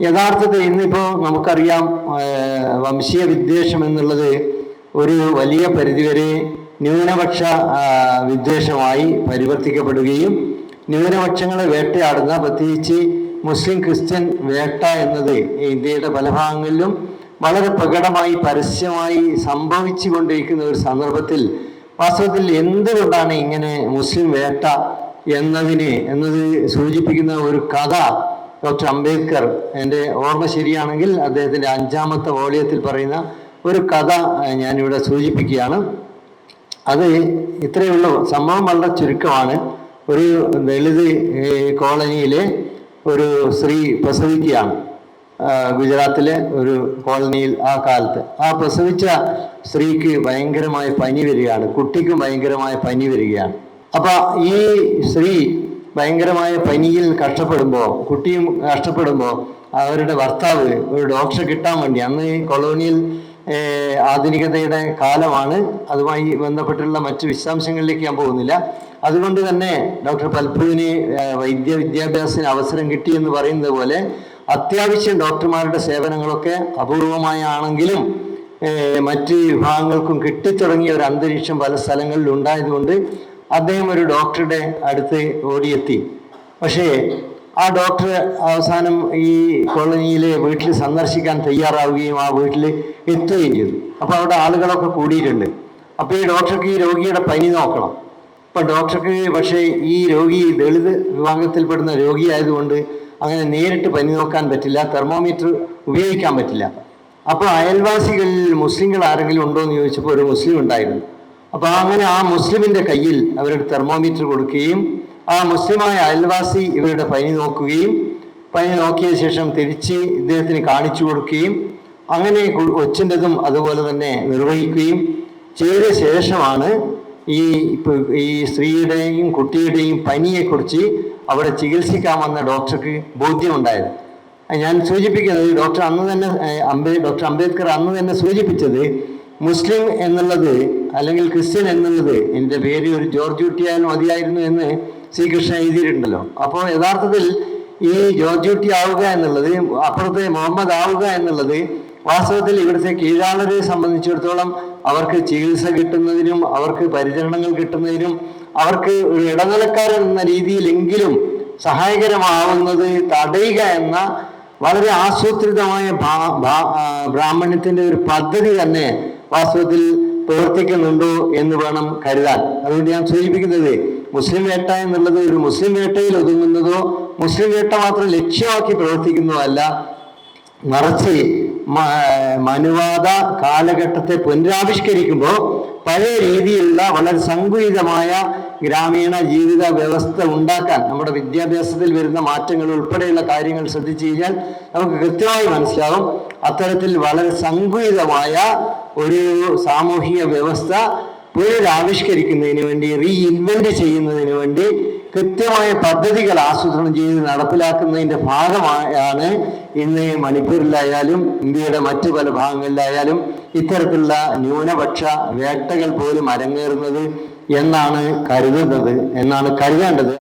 യഥാർത്ഥത്തിൽ ഇന്നിപ്പോൾ നമുക്കറിയാം വംശീയ വിദ്വേഷം എന്നുള്ളത് ഒരു വലിയ പരിധിവരെ ന്യൂനപക്ഷ വിദ്വേഷമായി പരിവർത്തിക്കപ്പെടുകയും ന്യൂനപക്ഷങ്ങളെ വേട്ടയാടുന്ന പ്രത്യേകിച്ച് മുസ്ലിം ക്രിസ്ത്യൻ വേട്ട എന്നത് ഇന്ത്യയുടെ പല ഭാഗങ്ങളിലും വളരെ പ്രകടമായി പരസ്യമായി സംഭവിച്ചു കൊണ്ടിരിക്കുന്ന ഒരു സന്ദർഭത്തിൽ വാസ്തവത്തിൽ എന്തുകൊണ്ടാണ് ഇങ്ങനെ മുസ്ലിം വേട്ട എന്നതിനെ എന്നത് സൂചിപ്പിക്കുന്ന ഒരു കഥ ഡോക്ടർ അംബേദ്കർ എന്റെ ഓർമ്മ ശരിയാണെങ്കിൽ അദ്ദേഹത്തിന്റെ അഞ്ചാമത്തെ വോളിയത്തിൽ പറയുന്ന ഒരു കഥ ഞാനിവിടെ സൂചിപ്പിക്കുകയാണ്. അത് ഇത്രയേ ഉള്ളൂ. സംഭവം വളരെ ചുരുക്കമാണ്. ഒരു ദളിത് കോളനിയിലെ ഒരു സ്ത്രീ പ്രസവിക്കുകയാണ്. ഗുജറാത്തിലെ ഒരു കോളനിയിൽ ആ കാലത്ത്. ആ പ്രസവിച്ച സ്ത്രീക്ക് ഭയങ്കരമായ പനി വരികയാണ്. കുട്ടിക്കും ഭയങ്കരമായ പനി വരികയാണ്. അപ്പൊ ഈ സ്ത്രീ ഭയങ്കരമായ പനിയിൽ കഷ്ടപ്പെടുമ്പോൾ കുട്ടിയും കഷ്ടപ്പെടുമ്പോൾ അവരുടെ ഭർത്താവ് ഒരു ഡോക്ടറെ കിട്ടാൻ വേണ്ടി അന്ന് കൊളോണിയൽ ആധുനികതയുടെ കാലമാണ് അതുമായി ബന്ധപ്പെട്ടുള്ള മറ്റു വിശദാംശങ്ങളിലേക്ക് ഞാൻ പോകുന്നില്ല. അതുകൊണ്ട് തന്നെ ഡോക്ടർ പൽപ്പുവിന് വൈദ്യ വിദ്യാഭ്യാസത്തിന് അവസരം കിട്ടി എന്ന് പറയുന്നത് പോലെ അത്യാവശ്യം ഡോക്ടർമാരുടെ സേവനങ്ങളൊക്കെ അപൂർവമായാണെങ്കിലും മറ്റ് വിഭാഗങ്ങൾക്കും കിട്ടിത്തുടങ്ങിയ ഒരു അന്തരീക്ഷം പല സ്ഥലങ്ങളിൽ ഉണ്ടായതുകൊണ്ട് അദ്ദേഹം ഒരു ഡോക്ടറുടെ അടുത്ത് ഓടിയെത്തി. പക്ഷേ ആ ഡോക്ടർ അവസാനം ഈ കോളനിയിലെ വീട്ടിൽ സന്ദർശിക്കാൻ തയ്യാറാവുകയും ആ വീട്ടിൽ എത്തുകയും ചെയ്തു. അപ്പോൾ അവിടെ ആളുകളൊക്കെ കൂടിയിട്ടുണ്ട്. അപ്പോൾ ഈ ഡോക്ടർക്ക് ഈ രോഗിയുടെ പനി നോക്കണം. അപ്പം ഡോക്ടർക്ക് പക്ഷേ ഈ രോഗി ദളിത് വിഭാഗത്തിൽപ്പെടുന്ന രോഗിയായതുകൊണ്ട് അങ്ങനെ നേരിട്ട് പനി നോക്കാൻ പറ്റില്ല തെർമോമീറ്റർ ഉപയോഗിക്കാൻ പറ്റില്ല. അപ്പോൾ അയൽവാസികളിൽ മുസ്ലിങ്ങൾ ആരെങ്കിലും ഉണ്ടോ എന്ന് ചോദിച്ചപ്പോൾ ഒരു മുസ്ലിം ഉണ്ടായിരുന്നു. അപ്പോൾ അങ്ങനെ ആ മുസ്ലിമിന്റെ കയ്യിൽ അവരുടെ തെർമോമീറ്റർ കൊടുക്കുകയും ആ മുസ്ലിമായ അയൽവാസി ഇവരുടെ പനി നോക്കുകയും പനി നോക്കിയ ശേഷം തിരിച്ച് ഇദ്ദേഹത്തിന് കാണിച്ചു കൊടുക്കുകയും അങ്ങനെ കൊച്ചിന്റെതും അതുപോലെ തന്നെ നിർവഹിക്കുകയും ചെയ്ത ശേഷമാണ് ഈ ഈ സ്ത്രീയുടെയും കുട്ടിയുടെയും പനിയെക്കുറിച്ച് അവിടെ ചികിത്സിക്കാൻ വന്ന ഡോക്ടർക്ക് ബോധ്യമുണ്ടായത്. ഞാൻ സൂചിപ്പിക്കുന്നത് ഡോക്ടർ അന്ന് തന്നെ അംബേ ഡോക്ടർ അംബേദ്കർ അന്ന് തന്നെ സൂചിപ്പിച്ചത് മുസ്ലിം എന്നുള്ളത് അല്ലെങ്കിൽ ക്രിസ്ത്യൻ എന്നുള്ളത് എന്റെ പേര് ഒരു ജോർജ് കുട്ടിയായാലും മതിയായിരുന്നു എന്ന് ശ്രീകൃഷ്ണൻ എഴുതിയിട്ടുണ്ടല്ലോ. അപ്പോൾ യഥാർത്ഥത്തിൽ ഈ ജോർജ് കുട്ടി ആവുക എന്നുള്ളത് അപ്പുറത്തെ മുഹമ്മദ് ആവുക എന്നുള്ളത് വാസ്തവത്തിൽ ഇവിടുത്തെ കീഴാളരെ സംബന്ധിച്ചിടത്തോളം അവർക്ക് ചികിത്സ കിട്ടുന്നതിനും അവർക്ക് പരിചരണങ്ങൾ കിട്ടുന്നതിനും അവർക്ക് ഒരു ഇടനിലക്കാരൻ എന്ന രീതിയിലെങ്കിലും സഹായകരമാവുന്നത് തടയുക എന്ന വളരെ ആസൂത്രിതമായ ബ്രാഹ്മണ്യത്തിന്റെ ഒരു പദ്ധതി തന്നെ വാസ്തവത്തിൽ പ്രവർത്തിക്കുന്നുണ്ടോ എന്ന് വേണം കരുതാൻ. അതുകൊണ്ട് ഞാൻ സൂചിപ്പിക്കുന്നത് മുസ്ലിം വേട്ട എന്നുള്ളത് ഒരു മുസ്ലിം വേട്ടയിൽ ഒതുങ്ങുന്നതോ മുസ്ലിം വേട്ട മാത്രം ലക്ഷ്യമാക്കി പ്രവർത്തിക്കുന്നതോ അല്ല മറിച്ച് മനുവാദ കാലഘട്ടത്തെ പുനരാവിഷ്കരിക്കുമ്പോൾ പഴയ രീതിയിലുള്ള വളരെ സങ്കുചിതമായ ഗ്രാമീണ ജീവിത വ്യവസ്ഥ ഉണ്ടാക്കാൻ നമ്മുടെ വിദ്യാഭ്യാസത്തിൽ വരുന്ന മാറ്റങ്ങൾ ഉൾപ്പെടെയുള്ള കാര്യങ്ങൾ ശ്രദ്ധിച്ചു കഴിഞ്ഞാൽ നമുക്ക് കൃത്യമായി മനസ്സിലാവും അത്തരത്തിൽ വളരെ സങ്കുചിതമായ ഒരു സാമൂഹിക വ്യവസ്ഥ പുനരാവിഷ്കരിക്കുന്നതിന് വേണ്ടി റീഇൻവെന്റ് ചെയ്യുന്നതിന് വേണ്ടി കൃത്യമായ പദ്ധതികൾ ആസൂത്രണം ചെയ്ത് നടപ്പിലാക്കുന്നതിന്റെ ഭാഗമായാണ് ഇന്ന് മണിപ്പൂരിലായാലും ഇന്ത്യയുടെ മറ്റു പല ഭാഗങ്ങളിലായാലും ഇത്തരത്തിലുള്ള ന്യൂനപക്ഷ വേട്ടകൾ പോലും അരങ്ങേറുന്നത് എന്നാണ് കരുതുന്നത് എന്നാണ് കരുതേണ്ടത്.